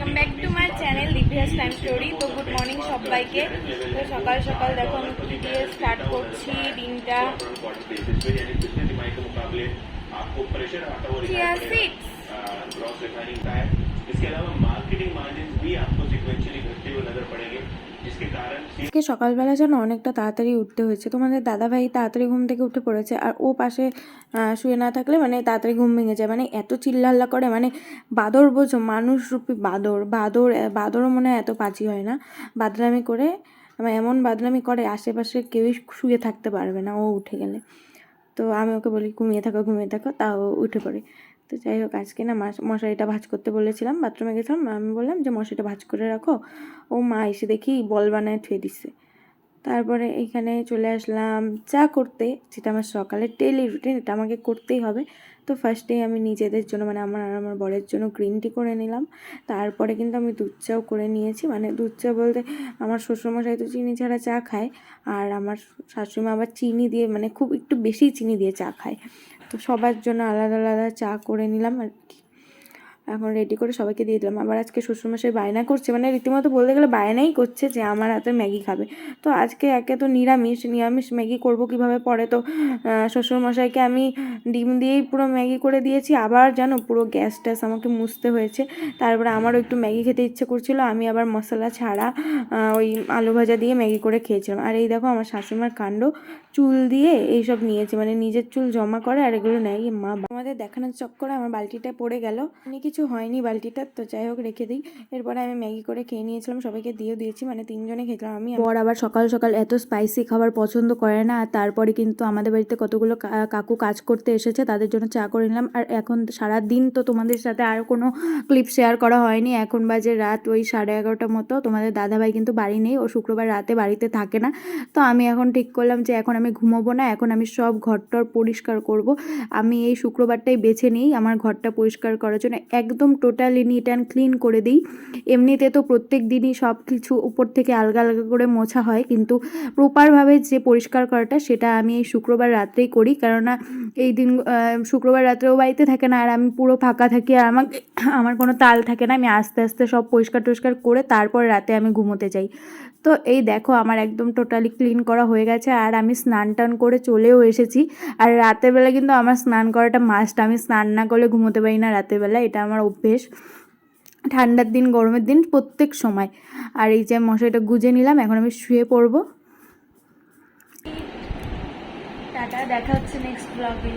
Welcome back to my channel দিভিয়াস time story তো good morning সবাইকে তো সকাল সকাল দেখো আমি কি দিয়ে স্টার্ট করছি দিনটা आपको प्रेशर आता हुआ Chia दिखाई seeds. ग्रॉस रिफाइनिंग का है इसके अलावा मार्केटिंग मार्जिन भी आपको আজকে সকালবেলা যেন অনেকটা তাড়াতাড়ি উঠতে হয়েছে। তোমাদের দাদাভাই তাড়াতাড়ি ঘুম থেকে উঠে পড়েছে আর ও পাশে শুয়ে না থাকলে মানে তাড়াতাড়ি ঘুম ভেঙে যায়। মানে এত চিল্লাল্লা করে মানে বাদর বোঝো মানুষরূপী বাদর বাদর বাদরও মনে হয় এত পাজি হয় না। বাদরামি করে মানে এমন বাদরামি করে, আশেপাশে কেউই শুয়ে থাকতে পারবে না ও উঠে গেলে। তো আমি ওকে বলি, ঘুমিয়ে থাকো ঘুমিয়ে থাকো। তাও উঠে পড়ে। তো যাই হোক, আজকে না মশারিটা ভাজ করতে বলেছিলাম, বাথরুমে গেছিলাম, আমি বললাম যে মশারিটা ভাজ করে রাখো। ও মা এসে দেখি বল বানায় থুয়ে দিচ্ছে তারপরে এখানে চলে আসলাম চা করতে, যেটা আমার সকালে ডেলি রুটিন এটা আমাকে করতেই হবে। তো ফার্স্টে আমি নিজেদের জন্য মানে আমার আর আমার বরের জন্য গ্রিন টি করে নিলাম। তারপরে কিন্তু আমি দুধ চাও করে নিয়েছি মানে দুধ চা বলতে আমার শ্বশুরমশাই তো চিনি ছাড়া চা খায়, আর আমার শাশুড়ি মা আবার চিনি দিয়ে মানে খুব একটু বেশি চিনি দিয়ে চা খায়। তো সবার জন্য আলাদা আলাদা চা করে নিলাম আর কি। এখন রেডি করে সবাইকে দিয়ে দিলাম। আবার আজকে শ্বশুরমশাই বায়না করছে মানে রীতিমতো বলতে গেলে বায়নাই করছে যে আমার হাতে ম্যাগি খাবে। তো আজকে একে তো নিরামিষ নিরামিষ ম্যাগি করব কীভাবে পরে? তো শ্বশুরমশাইকে আমি ডিম দিয়েই পুরো ম্যাগি করে দিয়েছি। আবার জানো পুরো গ্যাস ট্যাস আমাকে মুছতে হয়েছে। তারপরে আমারও একটু ম্যাগি খেতে ইচ্ছে করছিল। আমি আবার মশলা ছাড়া ওই আলু ভাজা দিয়ে ম্যাগি করে খেয়েছিলাম। আর এই দেখো আমার শাশুড়িমার কাণ্ড। চুল দিয়ে এইসব নিয়েছে মানে নিজের চুল জমা করে আর এগুলো নেয়। মা, আমাদের দেখানোর চক্করে আমার বালতিটা পড়ে গেল। মানে কিছু হয়নি বালতিটা, তো যাই হোক রেখে দিই। এরপরে আমি ম্যাগি করে খেয়ে নিয়েছিলাম, সবাইকে দিয়েও দিয়েছি মানে তিনজনে খেয়েছিলাম আমি। বর আবার সকাল সকাল এত স্পাইসি খাবার পছন্দ করে না, আর তারপরে কিন্তু আমাদের বাড়িতে কতগুলো কাকু কাজ করতে এসেছে, তাদের জন্য চা করে নিলাম। আর এখন সারা দিন তো তোমাদের সাথে আর কোনো ক্লিপ শেয়ার করা হয়নি। এখন বাজে রাত ওই সাড়ে এগারোটার মতো, তোমাদের দাদাভাই কিন্তু বাড়ি নেই, ও শুক্রবার রাতে বাড়িতে থাকে না। তো আমি এখন ঠিক করলাম যে এখন আমি ঘুমোবো না, এখন আমি সব ঘরটর পরিষ্কার করব। আমি এই শুক্রবারটাই বেছে নিই, আমার ঘরটা পরিষ্কার করার জন্য। একদম টোটালি নিট অ্যান্ড ক্লিন করে দিই। এমনিতে তো প্রত্যেক দিনই সব কিছু উপর থেকে আলগা আলগা করে মোছা হয়, কিন্তু প্রপারভাবে যে পরিষ্কার করাটা সেটা আমি এই শুক্রবার রাত্রেই করি। কেননা এই দিন শুক্রবার রাত্রেও বাড়িতে থাকে না, আর আমি পুরো ফাঁকা থাকি, আর আমার আমার কোনো তাল থাকে না। আমি আস্তে আস্তে সব পরিষ্কার টরিষ্কার করে তারপর রাতে আমি ঘুমোতে যাই। তো এই দেখো, আমার একদম টোটালি ক্লিন করা হয়ে গেছে, আর আমি স্নান টান করে চলেও এসেছি। আর রাতের বেলা কিন্তু আমার স্নান করাটা মাস্ট আমি স্নান না করলে ঘুমোতে পারি না রাতের বেলা, এটা আমার অভ্যেস। ঠান্ডার দিন, গরমের দিন প্রত্যেক সময়। আর এই যে মশাইটা গুজে নিলাম, এখন আমি শুয়ে পড়ব। টাটা, দেখা হচ্ছে নেক্সট ব্লগে